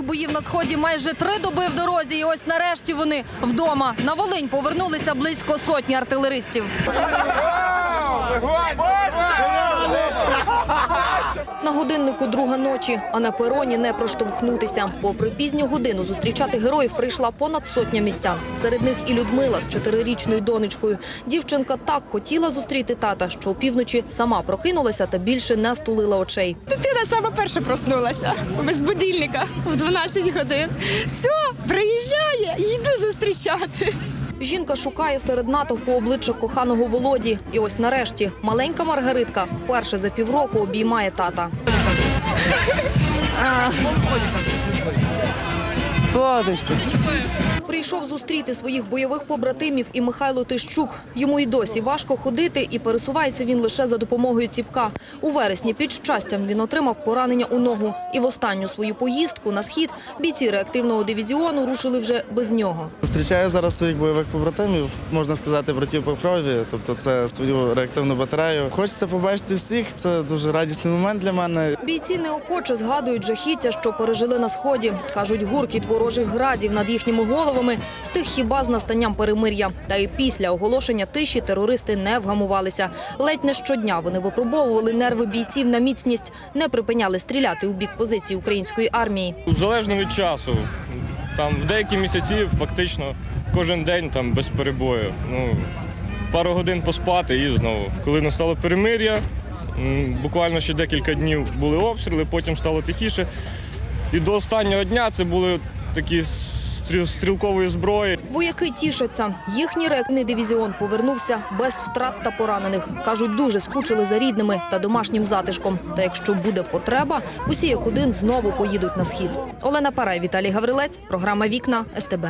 боїв на сході майже три доби в дорозі. І ось нарешті вони вдома. На Волинь повернулися близько сотні артилеристів. На годиннику друга ночі, а на пероні не проштовхнутися. Попри пізню годину зустрічати героїв прийшла понад сотня містян. Серед них і Людмила з чотирирічною донечкою. Дівчинка так хотіла зустріти тата, що опівночі сама прокинулася та більше не стулила очей. Дитина саме перша проснулася без будильника в 12 годин. Все, приїжджає, йду зустрічати. Жінка шукає серед натовпу обличчя коханого Володі. І ось нарешті маленька Маргаритка вперше за півроку обіймає тата. Прийшов зустріти своїх бойових побратимів і Михайло Тищук. Йому й досі важко ходити, і пересувається він лише за допомогою ціпка. У вересні під щастям він отримав поранення у ногу. І в останню свою поїздку на схід бійці реактивного дивізіону рушили вже без нього. Зустрічаю зараз своїх бойових побратимів, можна сказати, братів по крові, тобто це свою реактивну батарею. Хочеться побачити всіх. Це дуже радісний момент для мене. Бійці неохоче згадують жахіття, що пережили на сході. кажуть, гуркіт ворожих градів над їхніми головами стих хіба з настанням перемир'я. Та і після оголошення тиші терористи не вгамувалися. Ледь не щодня вони випробовували нерви бійців на міцність, не припиняли стріляти у бік позицій української армії. Залежно від часу. Там в деякі місяці фактично кожен день там без перебою. Ну, пару годин поспати і знову. Коли настало перемир'я, буквально ще декілька днів були обстріли, потім стало тихіше. І до останнього дня це були такі стрілкової зброї. Вояки тішаться. Їхній реактивний дивізіон повернувся без втрат та поранених. кажуть, дуже скучили за рідними та домашнім затишком. Та якщо буде потреба, усі як один знову поїдуть на схід. Олена Парай, Віталій Гаврилець, програма Вікна СТБ.